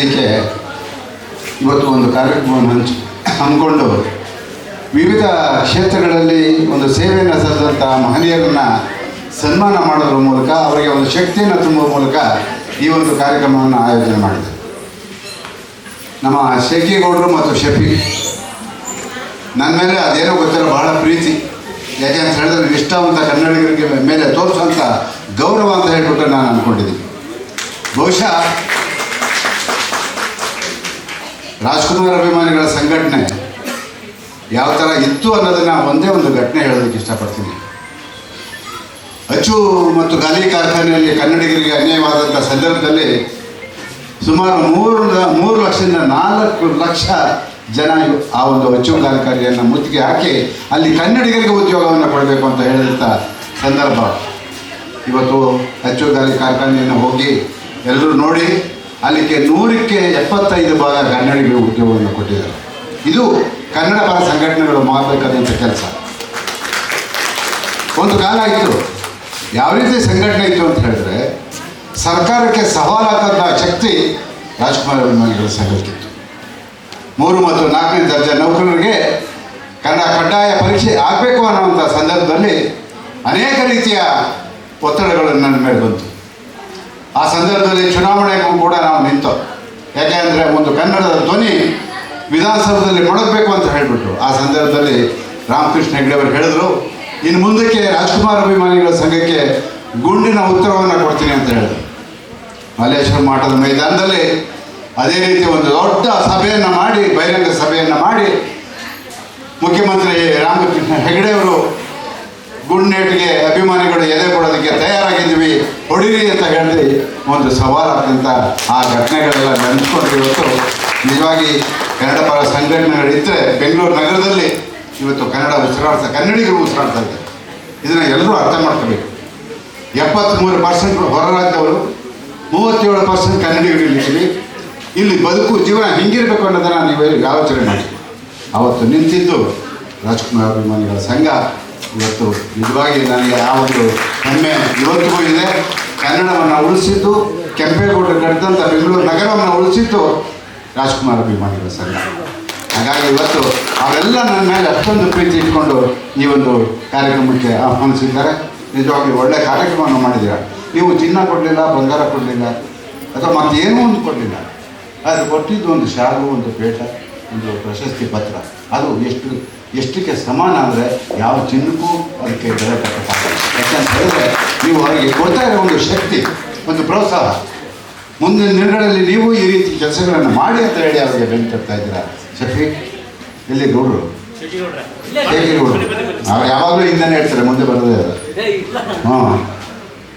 ಅದಕ್ಕೆ ಇವತ್ತು ಒಂದು ಕಾರ್ಯಕ್ರಮವನ್ನು ಹಂಚಿ, ಹಮ್ಮಿಕೊಂಡು ವಿವಿಧ ಕ್ಷೇತ್ರಗಳಲ್ಲಿ ಒಂದು ಸೇವೆಯನ್ನು ಸಲ್ಲಿಸಿದಂಥ ಮಹನೀಯರನ್ನು ಸನ್ಮಾನ ಮಾಡೋದ್ರ ಮೂಲಕ ಅವರಿಗೆ ಒಂದು ಶಕ್ತಿಯನ್ನು ತುಂಬುವ ಮೂಲಕ ಈ ಒಂದು ಕಾರ್ಯಕ್ರಮವನ್ನು ಆಯೋಜನೆ ಮಾಡಿದೆ. ನಮ್ಮ ಶೇಖಿಗೌಡರು ಮತ್ತು ಶಫಿ ನನ್ನ ಮೇಲೆ ಅದೇನೋ ಗೊತ್ತಿಲ್ಲ, ಬಹಳ ಪ್ರೀತಿ. ಯಾಕೆ ಅಂತ ಹೇಳಿದ್ರೆ ಇಷ್ಟವಂತ ಕನ್ನಡಿಗರಿಗೆ ಮೇಲೆ ತೋರಿಸುವಂಥ ಗೌರವ ಅಂತ ಹೇಳ್ಬಿಟ್ಟು ನಾನು ಅಂದ್ಕೊಂಡಿದ್ದೀನಿ. ಬಹುಶಃ ರಾಜ್ಕುಮಾರ್ ಅಭಿಮಾನಿಗಳ ಸಂಘಟನೆ ಯಾವ ಥರ ಇತ್ತು ಅನ್ನೋದನ್ನು ಒಂದೇ ಒಂದು ಘಟನೆ ಹೇಳೋದಕ್ಕೆ ಇಷ್ಟಪಡ್ತೀನಿ. ಅಚ್ಚು ಮತ್ತು ಗಾಲಿ ಕಾರ್ಖಾನೆಯಲ್ಲಿ ಕನ್ನಡಿಗರಿಗೆ ಅನ್ಯಾಯವಾದಂಥ ಸಂದರ್ಭದಲ್ಲಿ ಸುಮಾರು ಮೂರು ಮೂರು ಲಕ್ಷದಿಂದ ನಾಲ್ಕು ಲಕ್ಷ ಜನ ಆ ಒಂದು ಅಚ್ಚು ಕಾರ್ಖಾನೆಯನ್ನು ಮುತ್ತಿಗೆ ಹಾಕಿ ಅಲ್ಲಿ ಕನ್ನಡಿಗರಿಗೆ ಉದ್ಯೋಗವನ್ನು ಕೊಡಬೇಕು ಅಂತ ಹೇಳಿದಂಥ ಸಂದರ್ಭ. ಇವತ್ತು ಅಚ್ಚು ಗಾಲಿ ಕಾರ್ಖಾನೆಯನ್ನು ಹೋಗಿ ಎಲ್ಲರೂ ನೋಡಿ ಅಲ್ಲಿಗೆ ನೂರಕ್ಕೆ ಎಪ್ಪತ್ತೈದು ಭಾಗ ಕನ್ನಡಿಗರು ಉದ್ಯೋಗವನ್ನು ಕೊಟ್ಟಿದ್ದಾರೆ. ಇದು ಕನ್ನಡ ಪರ ಸಂಘಟನೆಗಳು ಮಾಡಬೇಕಾದಂಥ ಕೆಲಸ. ಒಂದು ಕಾಲ ಇತ್ತು. ಯಾವ ರೀತಿ ಸಂಘಟನೆ ಇತ್ತು ಅಂತ ಹೇಳಿದ್ರೆ, ಸರ್ಕಾರಕ್ಕೆ ಸವಾಲಾದಂಥ ಶಕ್ತಿ ರಾಜ್ಕುಮಾರ್ ಅಭಿಮಾನಿಗಳ ಸಂಘಕ್ಕಿತ್ತು ಮೂರು ಮತ್ತು ನಾಲ್ಕನೇ ದರ್ಜೆ ನೌಕರರಿಗೆ ಕನ್ನಡ ಕಡ್ಡಾಯ ಪರೀಕ್ಷೆ ಆಗಬೇಕು ಅನ್ನೋವಂಥ ಸಂದರ್ಭದಲ್ಲಿ ಅನೇಕ ರೀತಿಯ ಒತ್ತಡಗಳು ನನ್ನ ಮೇಲೆ ಬಂತು. ಆ ಸಂದರ್ಭದಲ್ಲಿ ಚುನಾವಣೆಗೂ ಕೂಡ ನಾವು ನಿಂತು. ಯಾಕೆಂದರೆ ಒಂದು ಕನ್ನಡದ ಧ್ವನಿ ವಿಧಾನಸೌಧದಲ್ಲಿ ಮೊಳಗಬೇಕು ಅಂತ ಹೇಳಿಬಿಟ್ಟು ಆ ಸಂದರ್ಭದಲ್ಲಿ ರಾಮಕೃಷ್ಣ ಹೆಗ್ಡೆ ಅವರು ಹೇಳಿದ್ರು, ಇನ್ನು ಮುಂದಕ್ಕೆ ರಾಜ್ಕುಮಾರ್ ಅಭಿಮಾನಿಗಳ ಸಂಘಕ್ಕೆ ಗುಂಡಿನ ಉತ್ತರವನ್ನು ಕೊಡ್ತೀನಿ ಅಂತ ಹೇಳಿದ್ರು. ಮಲ್ಲೇಶ್ವರ ಮಠದ ಮೈದಾನದಲ್ಲಿ ಅದೇ ರೀತಿ ಒಂದು ದೊಡ್ಡ ಸಭೆಯನ್ನು ಮಾಡಿ, ಬಹಿರಂಗ ಸಭೆಯನ್ನು ಮಾಡಿ ಮುಖ್ಯಮಂತ್ರಿ ರಾಮಕೃಷ್ಣ ಹೆಗ್ಡೆ ಅವರು ಗುಂಡೇಟಿಗೆ ಅಭಿಮಾನಿಗಳು ಎದೆ ಕೊಡೋದಕ್ಕೆ ತಯಾರಾಗಿದ್ದೀವಿ. ಹೊಡಿರಿ ಅಂತ ಹೇಳಿ ಒಂದು ಸವಾಲಾದಂಥ ಆ ಘಟನೆಗಳೆಲ್ಲ ನೆನೆಸ್ಕೊಂಡು ಇವತ್ತು. ನಿಜವಾಗಿ ಕನ್ನಡ ಪರ ಸಂಘಟನೆಗಳಿದ್ದರೆ ಬೆಂಗಳೂರು ನಗರದಲ್ಲಿ ಇವತ್ತು ಕನ್ನಡ ಉಸಿರಾಡ್ತಾ, ಕನ್ನಡಿಗರು ಉಸಿರಾಡ್ತಾ ಇದ್ದಾರೆ. ಇದನ್ನು ಎಲ್ಲರೂ ಅರ್ಥ ಮಾಡ್ಕೋಬೇಕು. ಎಪ್ಪತ್ತ್ಮೂರು ಪರ್ಸೆಂಟ್ ಹೊರ ರಾಜ್ಯದವರು ಮೂವತ್ತೇಳು ಪರ್ಸೆಂಟ್ ಕನ್ನಡಿಗರು ಇಲ್ಲಿದ್ದೀವಿ ಇಲ್ಲಿ ಬದುಕು ಜೀವನ ಹಿಂಗಿರಬೇಕು ಅನ್ನೋದನ್ನು ನೀವು ಯೋಚನೆ ಮಾಡಿ ಅವತ್ತು ನಿಂತಿದ್ದು ರಾಜ್ಕುಮಾರ್ ಅಭಿಮಾನಿಗಳ ಸಂಘ. ಇವತ್ತು ನಿಜವಾಗಿ ನನಗೆ ಆ ಒಂದು ಹೆಮ್ಮೆ ಇವತ್ತಿಗೂ ಇದೆ ಕನ್ನಡವನ್ನು ಉಳಿಸಿದ್ದು ಕೆಂಪೇಗೌಡರು ಕಟ್ಟಿದಂಥ ಬೆಂಗಳೂರು ನಗರವನ್ನು ಉಳಿಸಿದ್ದು ರಾಜ್ಕುಮಾರ್ ಅಭಿಮಾನಿಗಳ ಸಂಘ. ಹಾಗಾಗಿ ಇವತ್ತು ಅವೆಲ್ಲ ನನ್ನ ಮೇಲೆ ಅಷ್ಟೊಂದು ಪ್ರೀತಿ ಇಟ್ಕೊಂಡು ಈ ಒಂದು ಕಾರ್ಯಕ್ರಮಕ್ಕೆ ಆಹ್ವಾನಿಸಿದ್ದಾರೆ. ನಿಜವಾಗಿ ಒಳ್ಳೆ ಕಾರ್ಯಕ್ರಮವನ್ನು ಮಾಡಿದ್ದೀರ? ನೀವು ಚಿನ್ನ ಕೊಡಲಿಲ್ಲ, ಬಂಗಾರ ಕೊಡಲಿಲ್ಲ, ಅಥವಾ ಮತ್ತೆ ಏನೂ ಒಂದು ಕೊಡಲಿಲ್ಲ. ಅದು ಕೊಟ್ಟಿದ್ದು ಒಂದು ಶಾಲು, ಒಂದು ಪೇಟ, ಒಂದು ಪ್ರಶಸ್ತಿ ಪತ್ರ. ಅದು ಎಷ್ಟು ಎಷ್ಟಕ್ಕೆ ಸಮಾನ ಅಂದರೆ ಯಾವ ಚಿನ್ನಕ್ಕೂ ಅದಕ್ಕೆ ಬೆಲೆ ಕಟ್ಟಕ್ಕಾಗಲ್ಲ ಯಾಕಂತ ಹೇಳಿದ್ರೆ ನೀವು ಅವರಿಗೆ ಕೊಡ್ತಾ ಇರೋ ಒಂದು ಶಕ್ತಿ ಒಂದು ಪ್ರೋತ್ಸಾಹ. ಮುಂದಿನ ದಿನಗಳಲ್ಲಿ ನೀವು ಈ ರೀತಿ ಕೆಲಸಗಳನ್ನು ಮಾಡಿ ಅಂತ ಹೇಳಿ ಅವರಿಗೆ ಬೆಲೆ ತರ್ತಾ ಇದ್ದೀರಾ? ಶಫಿ ಎಲ್ಲಿ ಗೌಡರು? ಹೇಗಿರ್ಬೋದು ಗೌಡರು ಅವ್ರು ಯಾವಾಗಲೂ ಹಿಂದೆನೇ ಹೇಳ್ತಾರೆ ಮುಂದೆ ಬರೋದೇ ಇಲ್ಲ. ಹಾಂ.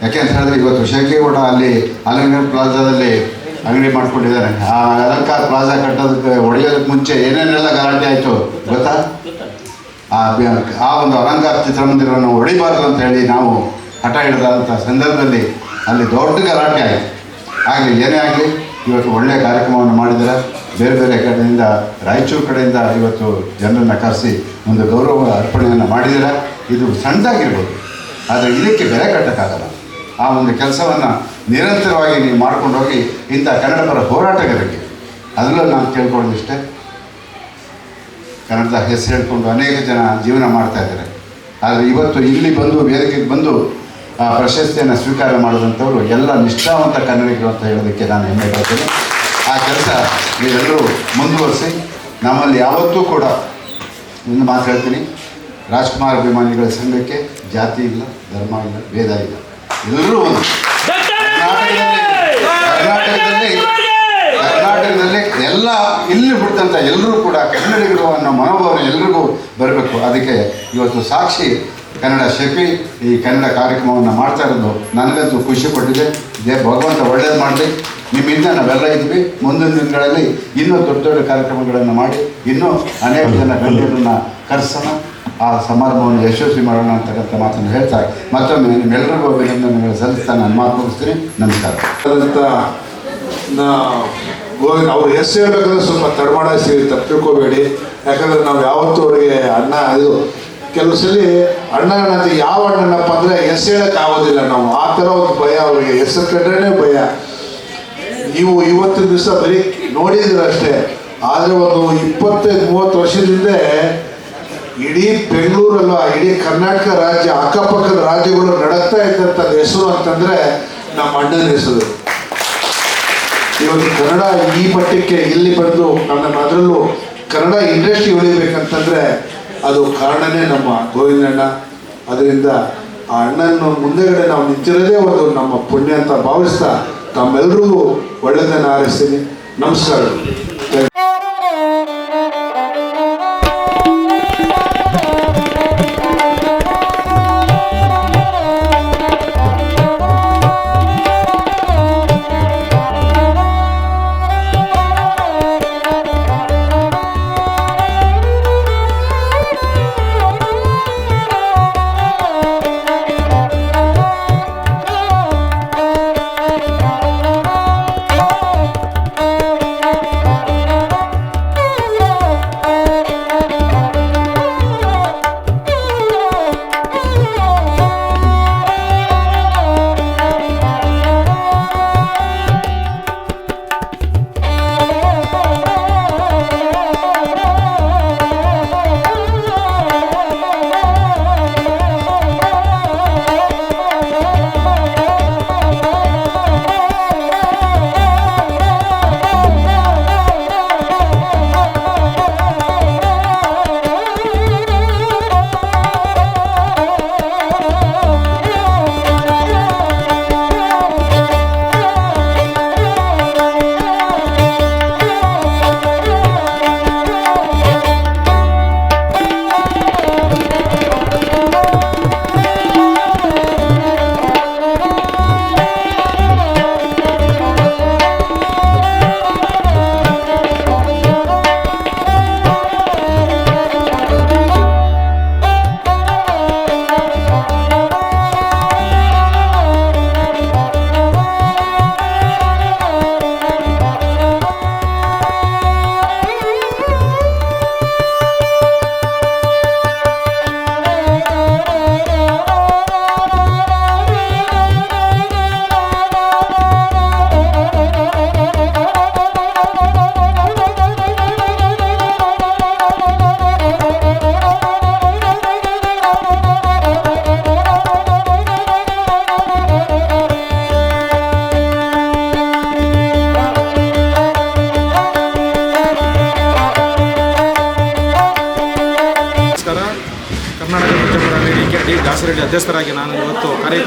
ಯಾಕೆ ಅಂತ ಹೇಳಿದ್ರೆ ಇವತ್ತು ಶೇಖೇಗೌಡ ಅಲ್ಲಿ ಅಲಂಕಾರ ಪ್ಲಾಜಾದಲ್ಲಿ ಅಂಗಡಿ ಮಾಡ್ಕೊಂಡಿದ್ದಾರೆ. ಆ ಅಲಂಕಾರ ಪ್ಲಾಜಾ ಕಟ್ಟೋದಕ್ಕೆ ಹೊಡೆಯೋದಕ್ಕೆ ಮುಂಚೆ ಏನೇನೆಲ್ಲ ಗಲಾಟೆ ಆಯಿತು ಗೊತ್ತಾ? ಆ ಆ ಒಂದು ಅಲಂಕಾರ ಚಿತ್ರಮಂದಿರವನ್ನು ಹೊಡಿಬಾರ್ದು ಅಂತ ಹೇಳಿ ನಾವು ಹಠ ಹಿಡಿದಂಥ ಸಂದರ್ಭದಲ್ಲಿ ಅಲ್ಲಿ ದೊಡ್ಡ ಗಲಾಟೆ ಆಯಿತು. ಆಗಲಿ, ಏನೇ ಆಗಲಿ, ಇವತ್ತು ಒಳ್ಳೆಯ ಕಾರ್ಯಕ್ರಮವನ್ನು ಮಾಡಿದರೆ ಬೇರೆ ಬೇರೆ ಕಡೆಯಿಂದ, ರಾಯಚೂರು ಕಡೆಯಿಂದ ಇವತ್ತು ಜನರನ್ನು ಕರೆಸಿ ಒಂದು ಗೌರವ ಅರ್ಪಣೆಯನ್ನು ಮಾಡಿದರೆ ಇದು ಸಣ್ಣದಾಗಿರ್ಬೋದು. ಆದರೆ ಇದಕ್ಕೆ ಬೆಲೆ ಕಟ್ಟಕ್ಕಾಗಲ್ಲ. ಆ ಒಂದು ಕೆಲಸವನ್ನು ನಿರಂತರವಾಗಿ ನೀವು ಮಾಡ್ಕೊಂಡು ಹೋಗಿ ಇಂಥ ಕನ್ನಡ ಪರ ಹೋರಾಟಗಾರರಿಗೆ. ಅದರಲ್ಲೂ ನಾನು ಕೇಳ್ಕೊಳ್ಳೋದಿಷ್ಟೇ ಕನ್ನಡದ ಹೆಸರು ಹೇಳ್ಕೊಂಡು ಅನೇಕ ಜನ ಜೀವನ ಮಾಡ್ತಾ ಇದ್ದಾರೆ. ಆದರೆ ಇವತ್ತು ಇಲ್ಲಿ ಬಂದು, ವೇದಿಕೆಗೆ ಬಂದು, ಆ ಪ್ರಶಸ್ತಿಯನ್ನು ಸ್ವೀಕಾರ ಮಾಡಿದಂಥವರು ಎಲ್ಲ ನಿಷ್ಠಾವಂತ ಕನ್ನಡಿಗರು ಅಂತ ಹೇಳೋದಕ್ಕೆ ನಾನು ಹೆಮ್ಮೆ ಪಡ್ತೀನಿ. ಆ ಕೆಲಸ ನೀವೆಲ್ಲರೂ ಮುಂದುವರಿಸಿ, ನಮ್ಮಲ್ಲಿ ಯಾವತ್ತೂ ಕೂಡ ಒಂದು ಮಾತು ರಾಜ್ಕುಮಾರ್ ಅಭಿಮಾನಿಗಳ ಸಂಘಕ್ಕೆ ಜಾತಿ ಇಲ್ಲ, ಧರ್ಮ ಇಲ್ಲ, ಭೇದ ಇಲ್ಲ. ಎಲ್ಲರೂ ಒಂದು ಕರ್ನಾಟಕದಲ್ಲಿ ಕರ್ನಾಟಕದಲ್ಲಿ ಎಲ್ಲ ಇಲ್ಲಿ ಬಿಡ್ತಂತ ಎಲ್ಲರೂ ಕೂಡ ಕನ್ನಡಿಗರು ಅನ್ನೋ ಮನೋಭಾವನೆ ಎಲ್ರಿಗೂ ಬರಬೇಕು. ಅದಕ್ಕೆ ಇವತ್ತು ಸಾಕ್ಷಿ ಕನ್ನಡ ಶಫಿ ಈ ಕನ್ನಡ ಕಾರ್ಯಕ್ರಮವನ್ನು ಮಾಡ್ತಾ ಇರೋದು ನನಗಂತೂ ಖುಷಿ ಪಟ್ಟಿದೆ ದೇ ಭಗವಂತ ಒಳ್ಳೇದು ಮಾಡಲಿ. ನಿಮ್ಮಿಂದ ನಾವೆಲ್ಲ ಇದ್ವಿ. ಮುಂದಿನ ದಿನಗಳಲ್ಲಿ ಇನ್ನೂ ದೊಡ್ಡ ದೊಡ್ಡ ಕಾರ್ಯಕ್ರಮಗಳನ್ನು ಮಾಡಿ ಇನ್ನೂ ಅನೇಕ ಜನ ಗಣ್ಯರನ್ನು ಕರೆಸೋಣ. ಆ ಸಮಾರಂಭವನ್ನು ಯಶಸ್ವಿ ಮಾಡೋಣ ಅಂತಕ್ಕಂಥ ಮಾತನ್ನು ಹೇಳ್ತಾ ಮತ್ತೊಮ್ಮೆ ನಿಮ್ಮೆಲ್ಲರಿಗೂ ಅಭಿನಂದನೆಗಳು ಸಲ್ಲಿಸ್ತಾ ನಾನು ಮಾತು ಮುಗಿಸ್ತೀನಿ ನಮಸ್ಕಾರ ಗೋವಿಂದ, ಅವ್ರು ಎಷ್ಟು ಹೇಳ್ಬೇಕಂದ್ರೆ ಸ್ವಲ್ಪ ತಡಮಾಡ ತಪ್ಪು ತಪ್ಪಿಕೋಬೇಡಿ ಯಾಕಂದ್ರೆ ನಾವು ಯಾವತ್ತೂ ಅವರಿಗೆ ಅಣ್ಣ ಇದು, ಕೆಲವು ಸಲ ಅಣ್ಣ ಯಾವ ಅಣ್ಣನಪ್ಪ ಅಂದರೆ ಎಸ್ ಹೇಳಕ್ಕೆ ಆಗೋದಿಲ್ಲ ನಾವು. ಆ ಥರ ಒಂದು ಭಯ ಅವರಿಗೆ. ಹೆಸರು ಕಂಡ್ರೇ ಭಯ. ನೀವು ಇವತ್ತು ದಿವಸ ಬರೀ ನೋಡಿದ್ರಷ್ಟೇ. ಆದರೆ ಒಂದು ಇಪ್ಪತ್ತೈದು, ಮೂವತ್ತು ವರ್ಷದಿಂದ ಇಡೀ ಬೆಂಗಳೂರಲ್ಲ ಇಡೀ ಕರ್ನಾಟಕ ರಾಜ್ಯ, ಅಕ್ಕಪಕ್ಕದ ರಾಜ್ಯಗಳು ನಡಕ್ತಾ ಇದ್ದಂತ ಹೆಸರು ಅಂತಂದ್ರೆ ನಮ್ಮ ಅಣ್ಣನ ಹೆಸರು. ಇವತ್ತು ಕನ್ನಡ ಈ ಮಟ್ಟಕ್ಕೆ ಇಲ್ಲಿ ಬಂದು ನಮ್ಮ ಅದರಲ್ಲೂ ಕನ್ನಡ ಇಂಡಸ್ಟ್ರಿ ಉಳಿಬೇಕಂತಂದ್ರೆ ಅದು ಕಾರಣನೇ ನಮ್ಮ ಗೋವಿಂದಣ್ಣ ಅದರಿಂದ ಆ ಅಣ್ಣನ ಮುಂದೆಗಡೆ ನಾವು ನಿಂತಿರೋದೇ ಒಂದು ನಮ್ಮ ಪುಣ್ಯ ಅಂತ ಭಾವಿಸ್ತಾ ತಮ್ಮೆಲ್ಲರಿಗೂ ಒಳ್ಳೆಯದನ್ನು ಆರಿಸ್ತೀನಿ. ನಮಸ್ಕಾರಗಳು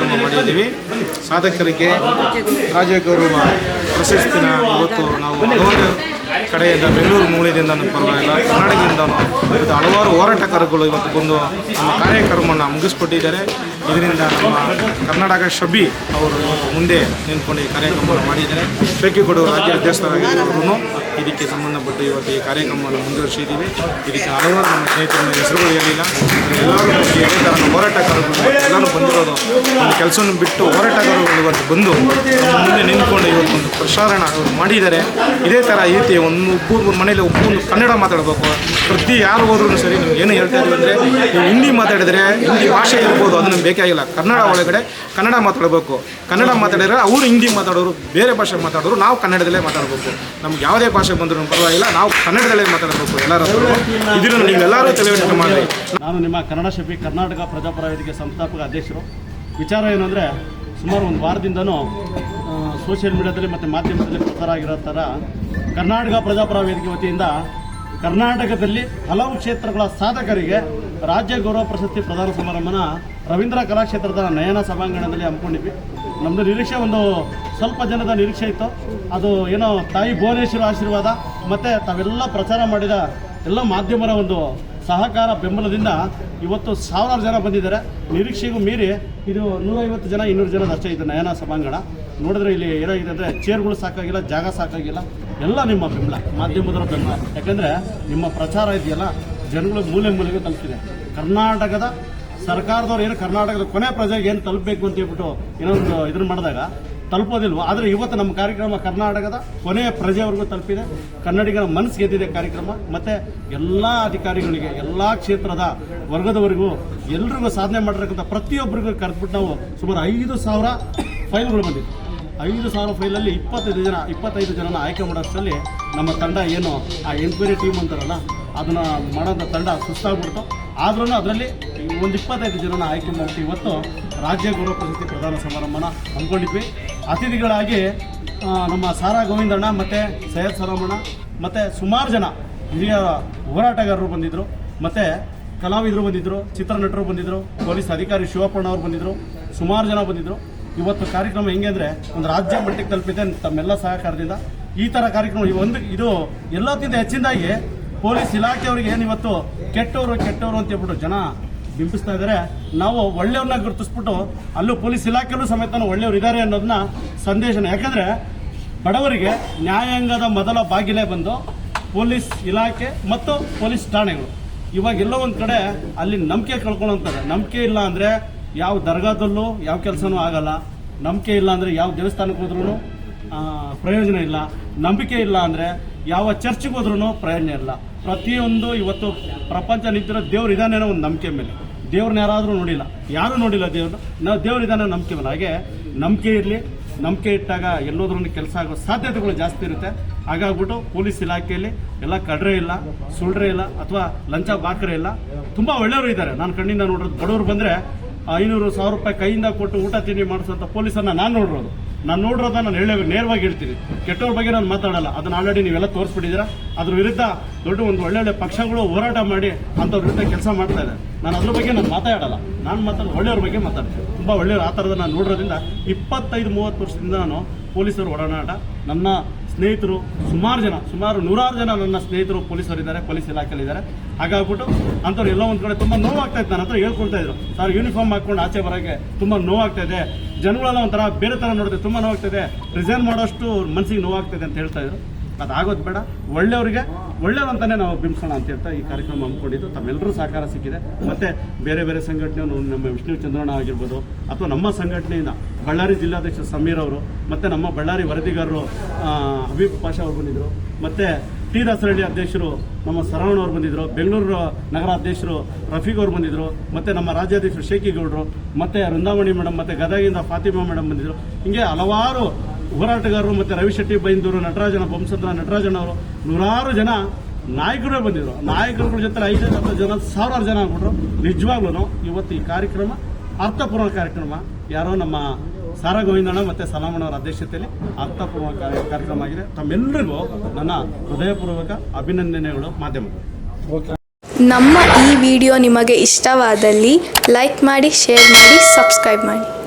ಕಾರ್ಯಕ್ರಮ ಮಾಡಿದ್ದೀವಿ. ಸಾಧಕರಿಗೆ ರಾಜಗೌರವ ಗೌರವ ಪ್ರಶಸ್ತಿನ ಇವತ್ತು ನಾವು ಹಲವಾರು ಕಡೆಯಿಂದ ಬೆಂಗಳೂರು ಮೂಲದಿಂದ ಪರವಾಗಿಲ್ಲ ಕರ್ನಾಟಕದಿಂದ ಇವತ್ತು ಹಲವಾರು ಹೋರಾಟಗಾರಗಳು ಇವತ್ತು ಬಂದು ನಮ್ಮ ಕಾರ್ಯಕ್ರಮವನ್ನು ಮುಗಿಸ್ಕೊಟ್ಟಿದ್ದಾರೆ. ಇದರಿಂದ ನಮ್ಮ ಕರ್ನಾಟಕ ಶಬಿ ಅವರು ಮುಂದೆ ನಿಂತ್ಕೊಂಡು ಈ ಕಾರ್ಯಕ್ರಮವನ್ನು ಮಾಡಿದ್ದಾರೆ. ಶೇಕಿಗೌಡ ರಾಜ್ಯ ಅಧ್ಯಕ್ಷರಾಗಿರುವವರು ಇದಕ್ಕೆ ಸಂಬಂಧಪಟ್ಟು ಇವತ್ತು ಈ ಕಾರ್ಯಕ್ರಮವನ್ನು ಮುಂದುವರಿಸಿದ್ದೀವಿ. ಇದಕ್ಕೆ ಹಲವಾರು ನಮ್ಮ ಸ್ನೇಹಿತರ ಹೆಸರುಗಳು ಹೇಳಿಲ್ಲ ಎಲ್ಲರೂ ಎಲ್ಲರನ್ನು ಹೋರಾಟಗಾರರು ಎಲ್ಲರೂ ಬಂದಿರೋದು ಒಂದು ಕೆಲಸವನ್ನು ಬಿಟ್ಟು ಹೋರಾಟಗಾರರು ಇವತ್ತು ಬಂದು ಮುಂದೆ ನಿಂತ್ಕೊಂಡು ಇವತ್ತು ಒಂದು ಪ್ರಸಾರಣ ಅವರು ಮಾಡಿದ್ದಾರೆ. ಇದೇ ಥರ ಈ ರೀತಿ ಒಂದು ಒಬ್ಬೊಬ್ಬರ ಮನೇಲಿ ಒಬ್ಬೊಂದು ಕನ್ನಡ ಮಾತಾಡಬೇಕು. ಪ್ರತಿ ಯಾರು ಹೋದ್ರೂ ಸರಿ ನೀವು ಏನು ಹೇಳ್ತಾ ಇದ್ದೀವಿ ಅಂದರೆ, ನೀವು ಹಿಂದಿ ಮಾತಾಡಿದರೆ ಹಿಂದಿ ಭಾಷೆ ಇರ್ಬೋದು, ಅದು ನಮ್ಗೆ ಬೇಕಾಗಿಲ್ಲ ಕನ್ನಡ ಒಳಗಡೆ ಕನ್ನಡ ಮಾತಾಡಬೇಕು. ಕನ್ನಡ ಮಾತಾಡಿದ್ರೆ ಅವರು ಹಿಂದಿ ಮಾತಾಡೋರು ಬೇರೆ ಭಾಷೆ ಮಾತಾಡೋರು ನಾವು ಕನ್ನಡದಲ್ಲೇ ಮಾತಾಡಬೇಕು. ನಮ್ಗೆ ಯಾವುದೇ ಭಾಷೆ ಬಂದರೂ ಪರವಾಗಿಲ್ಲ ನಾವು ಕನ್ನಡದಲ್ಲೇ ಮಾತಾಡಬೇಕು ಎಲ್ಲರೂ ಇದನ್ನು ನೀವೆಲ್ಲರೂ ತಿಳಿವಳಿಕೆ ಮಾಡಿ ನಾನು ನಿಮ್ಮ ಕನ್ನಡ ಶಬಿ ಕರ್ನಾಟಕ ಪ್ರಜಾಪರ ವೇದಿಕೆ ಸಂಸ್ಥಾಪಕ ಅಧ್ಯಕ್ಷರು. ವಿಚಾರ ಏನು ಅಂದರೆ ಸುಮಾರು ಒಂದು ವಾರದಿಂದನೂ ಸೋಷಿಯಲ್ ಮೀಡಿಯಾದಲ್ಲಿ ಮತ್ತು ಮಾಧ್ಯಮದಲ್ಲಿ ಪ್ರಸಾರ ಆಗಿರೋ ಥರ ಕರ್ನಾಟಕ ಪ್ರಜಾಪರ ವೇದಿಕೆ ವತಿಯಿಂದ ಕರ್ನಾಟಕದಲ್ಲಿ ಹಲವು ಕ್ಷೇತ್ರಗಳ ಸಾಧಕರಿಗೆ ರಾಜ್ಯ ಗೌರವ ಪ್ರಶಸ್ತಿ ಪ್ರದಾನ ಸಮಾರಂಭನ ರವೀಂದ್ರ ಕಲಾಕ್ಷೇತ್ರದ ನಯನ ಸಭಾಂಗಣದಲ್ಲಿ ಹಮ್ಮಿಕೊಂಡಿದ್ವಿ. ನಮ್ಮದು ನಿರೀಕ್ಷೆ ಒಂದು ಸ್ವಲ್ಪ ಜನದ ನಿರೀಕ್ಷೆ ಇತ್ತು. ಅದು ಏನೋ ತಾಯಿ ಭುವನೇಶ್ವರ ಆಶೀರ್ವಾದ ಮತ್ತು ತಾವೆಲ್ಲ ಪ್ರಚಾರ ಮಾಡಿದ ಎಲ್ಲ ಮಾಧ್ಯಮರ ಒಂದು ಸಹಕಾರ ಬೆಂಬಲದಿಂದ ಇವತ್ತು ಸಾವಿರಾರು ಜನ ಬಂದಿದ್ದಾರೆ. ನಿರೀಕ್ಷೆಗೂ ಮೀರಿ ಇದು ನೂರೈವತ್ತು ಜನ, ಇನ್ನೂರು ಜನದ ಅಷ್ಟೇ ಇದೆ ನಯನ ಸಭಾಂಗಣ. ನೋಡಿದ್ರೆ ಇಲ್ಲಿ ಏನಾಗಿದೆ ಅಂದರೆ ಚೇರ್ಗಳು ಸಾಕಾಗಿಲ್ಲ, ಜಾಗ ಸಾಕಾಗಿಲ್ಲ. ಎಲ್ಲ ನಿಮ್ಮ ಬೆಂಬಲ, ಮಾಧ್ಯಮದವರ ಬೆಂಬಲ. ಯಾಕಂದರೆ ನಿಮ್ಮ ಪ್ರಚಾರ ಇದೆಯಲ್ಲ, ಜನಗಳು ಮೂಲೆ ಮೂಲೆಗೆ ತಲುಪಿದೆ. ಕರ್ನಾಟಕದ ಸರ್ಕಾರದವ್ರು ಏನು, ಕರ್ನಾಟಕದ ಕೊನೆ ಪ್ರಜೆಗೆ ಏನು ತಲುಪಬೇಕು ಅಂತ ಹೇಳ್ಬಿಟ್ಟು ಏನೋ ಒಂದು ಇದನ್ನು ಮಾಡಿದಾಗ ತಲುಪೋದಿಲ್ವ? ಆದರೆ ಇವತ್ತು ನಮ್ಮ ಕಾರ್ಯಕ್ರಮ ಕರ್ನಾಟಕದ ಕೊನೆಯ ಪ್ರಜೆವರೆಗೂ ತಲುಪಿದೆ. ಕನ್ನಡಿಗರ ಮನಸ್ಸು ಗೆದ್ದಿದೆ ಕಾರ್ಯಕ್ರಮ. ಮತ್ತು ಎಲ್ಲ ಅಧಿಕಾರಿಗಳಿಗೆ, ಎಲ್ಲ ಕ್ಷೇತ್ರದ ವರ್ಗದವರೆಗೂ ಎಲ್ರಿಗೂ ಸಾಧನೆ ಮಾಡಿರಕ್ಕಂಥ ಪ್ರತಿಯೊಬ್ಬರಿಗೂ ಕರೆದ್ಬಿಟ್ಟು ನಾವು ಸುಮಾರು ಐದು ಸಾವಿರ ಫೈಲ್ಗಳು ಬಂದಿತ್ತು ಐದು ಸಾವಿರ ಫೈಲಲ್ಲಿ ಇಪ್ಪತ್ತೈದು ಜನ, ಇಪ್ಪತ್ತೈದು ಜನನ ಆಯ್ಕೆ ಮಾಡೋಷ್ಟರಲ್ಲಿ ನಮ್ಮ ತಂಡ ಏನು ಆ ಎನ್ಕ್ವೈರಿ ಟೀಮ್ ಅಂತಾರಲ್ಲ, ಅದನ್ನು ಮಾಡೋಂಥ ತಂಡ ಸುಸ್ತಾಗ್ಬಿಡ್ತು. ಆದ್ರೂ ಅದರಲ್ಲಿ ಒಂದು ಇಪ್ಪತ್ತೈದು ಜನನ ಆಯ್ಕೆ ಮಾಡಿ ಇವತ್ತು ರಾಜ್ಯ ಗೌರವ ಪ್ರಶಸ್ತಿ ಪ್ರದಾನ ಸಮಾರಂಭನ ಹಮ್ಮಿಕೊಂಡಿದ್ವಿ. ಅತಿಥಿಗಳಾಗಿ ನಮ್ಮ ಸಾರಾ ಗೋವಿಂದಣ್ಣ ಮತ್ತು ಸೈಯದ್ ಸರೋಮಣ್ಣ ಮತ್ತು ಸುಮಾರು ಜನ ಹಿರಿಯ ಹೋರಾಟಗಾರರು ಬಂದಿದ್ದರು ಮತ್ತು ಕಲಾವಿದರು ಬಂದಿದ್ದರು ಚಿತ್ರನಟರು ಬಂದಿದ್ದರು ಪೊಲೀಸ್ ಅಧಿಕಾರಿ ಶಿವಪ್ಪಣ್ಣ ಅವರು ಬಂದಿದ್ದರು ಸುಮಾರು ಜನ ಬಂದಿದ್ದರು ಇವತ್ತು ಕಾರ್ಯಕ್ರಮ ಹೆಂಗೆ ಅಂದರೆ ಒಂದು ರಾಜ್ಯ ಮಟ್ಟಕ್ಕೆ ತಲುಪಿದೆ ತಮ್ಮೆಲ್ಲ ಸಹಕಾರದಿಂದ. ಈ ಥರ ಕಾರ್ಯಕ್ರಮ ಒಂದು ಇದು ಎಲ್ಲಕ್ಕಿಂತ ಹೆಚ್ಚಿನದಾಗಿ ಪೊಲೀಸ್ ಇಲಾಖೆಯವರಿಗೆ ಏನು ಇವತ್ತು ಕೆಟ್ಟವರು ಕೆಟ್ಟವರು ಅಂತ ಹೇಳ್ಬಿಟ್ಟು ಜನ ಬಿಂಬಿಸ್ತಾ ಇದ್ದಾರೆ ನಾವು ಒಳ್ಳೆಯವ್ರನ್ನ ಗುರುತಿಸ್ಬಿಟ್ಟು ಅಲ್ಲೂ ಪೊಲೀಸ್ ಇಲಾಖೆಯಲ್ಲೂ ಸಮೇತ ಒಳ್ಳೆಯವರು ಇದ್ದಾರೆ ಅನ್ನೋದನ್ನ ಸಂದೇಶನ. ಯಾಕಂದರೆ ಬಡವರಿಗೆ ನ್ಯಾಯಾಂಗದ ಮೊದಲ ಬಾಗಿಲೇ ಬಂದು ಪೊಲೀಸ್ ಇಲಾಖೆ ಮತ್ತು ಪೊಲೀಸ್ ಠಾಣೆಗಳು. ಇವಾಗ ಎಲ್ಲೋ ಒಂದು ಕಡೆ ಅಲ್ಲಿ ನಂಬಿಕೆ ಕಳ್ಕೊಳ್ಳೋಂಥದ್ದು. ನಂಬಿಕೆ ಇಲ್ಲ ಅಂದರೆ ಯಾವ ದರ್ಗಾದಲ್ಲೂ ಯಾವ ಕೆಲಸನೂ ಆಗಲ್ಲ. ನಂಬಿಕೆ ಇಲ್ಲ ಅಂದರೆ ಯಾವ ದೇವಸ್ಥಾನಕ್ಕೆ ಹೋದ್ರೂ ಪ್ರಯೋಜನ ಇಲ್ಲ. ನಂಬಿಕೆ ಇಲ್ಲ ಅಂದರೆ ಯಾವ ಚರ್ಚ್ಗೆ ಹೋದ್ರೂ ಪ್ರಯೋಜನ ಇಲ್ಲ. ಪ್ರತಿಯೊಂದು ಇವತ್ತು ಪ್ರಪಂಚ ನಿಂತಿರೋ ದೇವ್ರು ಇದಾನೇನೋ ಒಂದು ನಂಬಿಕೆ ಮೇಲೆ. ದೇವ್ರನ್ನ ಯಾರಾದರೂ ನೋಡಿಲ್ಲ. ಯಾರೂ ನೋಡಿಲ್ಲ ದೇವ್ರನ್ನ. ನಾವು ದೇವರಿದ್ದಾನೆ ಇದಾನೆ ನಂಬಿಕೆ ಮೇಲೆ ಹಾಗೆ ನಂಬಿಕೆ ಇರಲಿ. ನಂಬಿಕೆ ಇಟ್ಟಾಗ ಎಲ್ಲೋದ್ರೂ ಕೆಲಸ ಆಗೋ ಸಾಧ್ಯತೆಗಳು ಜಾಸ್ತಿ ಇರುತ್ತೆ. ಹಾಗಾಗ್ಬಿಟ್ಟು ಪೊಲೀಸ್ ಇಲಾಖೆಯಲ್ಲಿ ಎಲ್ಲ ಕಡ್ರೆ ಇಲ್ಲ ಸುಳ್ರೆ ಇಲ್ಲ ಅಥವಾ ಲಂಚ ಬಾಕರೆ ಇಲ್ಲ. ತುಂಬ ಒಳ್ಳೆಯವರು ಇದ್ದಾರೆ. ನಾನು ಕಣ್ಣಿಂದ ನೋಡೋದು ಬಡವರು ಬಂದರೆ ಐನೂರು ಸಾವಿರ ರೂಪಾಯಿ ಕೈಯಿಂದ ಕೊಟ್ಟು ಊಟ ತಿಂಡಿ ಮಾಡಿಸೋಂಥ ಪೊಲೀಸನ್ನು ನಾನು ನೋಡಿರೋದು. ನಾನು ನೋಡಿರೋದನ್ನ ನಾನು ಹೇಳ ನೇರವಾಗಿ ಹೇಳ್ತೀನಿ. ಕೆಟ್ಟವ್ರ ಬಗ್ಗೆ ನಾನು ಮಾತಾಡಲ್ಲ. ಅದನ್ನ ಆಲ್ರೆಡಿ ನೀವೆಲ್ಲ ತೋರಿಸ್ಬಿಟ್ಟಿದ್ದೀರಾ? ಅದ್ರ ವಿರುದ್ಧ ದೊಡ್ಡ ಒಂದು ಒಳ್ಳೊಳ್ಳೆ ಪಕ್ಷಗಳು ಹೋರಾಟ ಮಾಡಿ ಅಂಥವ್ರ ವಿರುದ್ಧ ಕೆಲಸ ಮಾಡ್ತಾ ಇದೆ ನಾನು ಅದ್ರ ಬಗ್ಗೆ ನಾನು ಮಾತಾಡಲ್ಲ. ನಾನು ಮಾತಾಡ ಒಳ್ಳೆಯವ್ರ ಬಗ್ಗೆ ಮಾತಾಡ್ತೀನಿ. ತುಂಬ ಒಳ್ಳೆಯವ್ರು ಆ ಥರದ ನಾನು ನೋಡಿರೋದ್ರಿಂದ ಇಪ್ಪತ್ತೈದು, ಮೂವತ್ತು ವರ್ಷದಿಂದ ನಾನು ಪೊಲೀಸರು ಒಡನಾಟ. ನನ್ನ ಸ್ನೇಹಿತರು ಸುಮಾರು ಜನ, ಸುಮಾರು ನೂರಾರು ಜನ ನನ್ನ ಸ್ನೇಹಿತರು ಪೊಲೀಸರಿದ್ದಾರೆ ಪೊಲೀಸ್ ಇಲಾಖೆಯಲ್ಲಿದ್ದಾರೆ. ಹಾಗಾಗ್ಬಿಟ್ಟು ಅಂಥವ್ರು ಎಲ್ಲ ಒಂದು ಕಡೆ ತುಂಬ ನೋವಾಗ್ತಾ ಇತ್ತು, ನನ್ನ ಹತ್ರ ಹೇಳ್ಕೊಳ್ತಾ ಇದ್ರು. ಸರ್ ಯೂನಿಫಾರ್ಮ್ ಹಾಕೊಂಡು ಆಚೆ ಬರೋಕ್ಕೆ ತುಂಬ ನೋವಾಗ್ತಾ ಇದೆ. ಜನಗಳೆಲ್ಲ ಒಂಥರ ಬೇರೆ ಥರ ನೋಡಿದ್ರೆ ತುಂಬ ನೋವಾಗ್ತಾ ಇದೆ. ರಿಸೈನ್ ಮಾಡೋಷ್ಟು ಮನಸ್ಸಿಗೆ ನೋವಾಗ್ತಾ ಇದೆ ಅಂತ ಹೇಳ್ತಾ ಇದ್ರು. ಅದಾಗೋದು ಬೇಡ. ಒಳ್ಳೆಯವರಿಗೆ ಒಳ್ಳೆಯವಂತಾನೆ ನಾವು ಬಿಂಬಿಸೋಣ ಅಂತ ಹೇಳ್ತಾ ಈ ಕಾರ್ಯಕ್ರಮ ಹಮ್ಮಿಕೊಂಡಿದ್ದು. ತಮ್ಮೆಲ್ಲರೂ ಸಹಕಾರ ಸಿಕ್ಕಿದೆ. ಮತ್ತೆ ಬೇರೆ ಬೇರೆ ಸಂಘಟನೆ ನಮ್ಮ ವಿಷ್ಣು ಚಂದ್ರಣ್ಣ ಆಗಿರ್ಬೋದು, ಅಥವಾ ನಮ್ಮ ಸಂಘಟನೆಯಿಂದ ಬಳ್ಳಾರಿ ಜಿಲ್ಲಾಧ್ಯಕ್ಷ ಸಮೀರ್ ಅವರು, ಮತ್ತೆ ನಮ್ಮ ಬಳ್ಳಾರಿ ವರದಿಗಾರರು ಹಬೀಬ್ ಪಾಷಾ ಅವರು ಬಂದಿದ್ದರು ಮತ್ತೆ ಟಿ ದಾಸರಳ್ಳಿ ಅಧ್ಯಕ್ಷರು ನಮ್ಮ ಸರವಣ ಅವರು ಬಂದಿದ್ದರು ಬೆಂಗಳೂರು ನಗರ ಅಧ್ಯಕ್ಷರು ರಫೀಕ್ ಅವರು ಬಂದಿದ್ದರು ಮತ್ತೆ ನಮ್ಮ ರಾಜ್ಯಾಧ್ಯಕ್ಷರು ಶೇಖಿಗೌಡರು, ಮತ್ತೆ ವೃಂದಾವಣಿ ಮೇಡಮ್, ಮತ್ತೆ ಗದಗಿಂದ ಫಾತಿಮಾ ಮೇಡಮ್ ಬಂದಿದ್ದರು ಹಿಂಗೆ ಹಲವಾರು ಹೋರಾಟಗಾರರು ಮತ್ತೆ ರವಿಶೆಟ್ಟಿ ಬೈಂದೂರು ನಟರಾಜನ ಬೊಮ್ಮಸಂದ್ರ ನಟರಾಜನ್ ಅವರು ನೂರಾರು ಜನ ನಾಯಕರೇ ಬಂದಿದ್ರು. ನಾಯಕರುಗಳ ಜೊತೆ ಐದು ಹತ್ತು ಜನ, ಸಾವಿರಾರು ಜನ ಆಗ್ಬಿಟ್ರು ನಿಜವಾಗ್ಲೂ ಇವತ್ತು ಈ ಕಾರ್ಯಕ್ರಮ ಅರ್ಥಪೂರ್ಣ ಕಾರ್ಯಕ್ರಮ. ಯಾರೋ ನಮ್ಮ ಸಾರಾ ಗೋವಿಂದಣ್ಣ ಮತ್ತೆ ಸಲಾಮಣ್ಣವರ ಅಧ್ಯಕ್ಷತೆಯಲ್ಲಿ ಅರ್ಥಪೂರ್ಣ ಕಾರ್ಯ- ಕಾರ್ಯಕ್ರಮ ಆಗಿದೆ. ತಮ್ಮೆಲ್ಲರಿಗೂ ನನ್ನ ಹೃದಯಪೂರ್ವಕ ಅಭಿನಂದನೆಗಳು ಮಾಧ್ಯಮ ನಮ್ಮ ಈ ವಿಡಿಯೋ ನಿಮಗೆ ಇಷ್ಟವಾದಲ್ಲಿ ಲೈಕ್ ಮಾಡಿ, ಶೇರ್ ಮಾಡಿ, ಸಬ್ಸ್ಕ್ರೈಬ್ ಮಾಡಿ.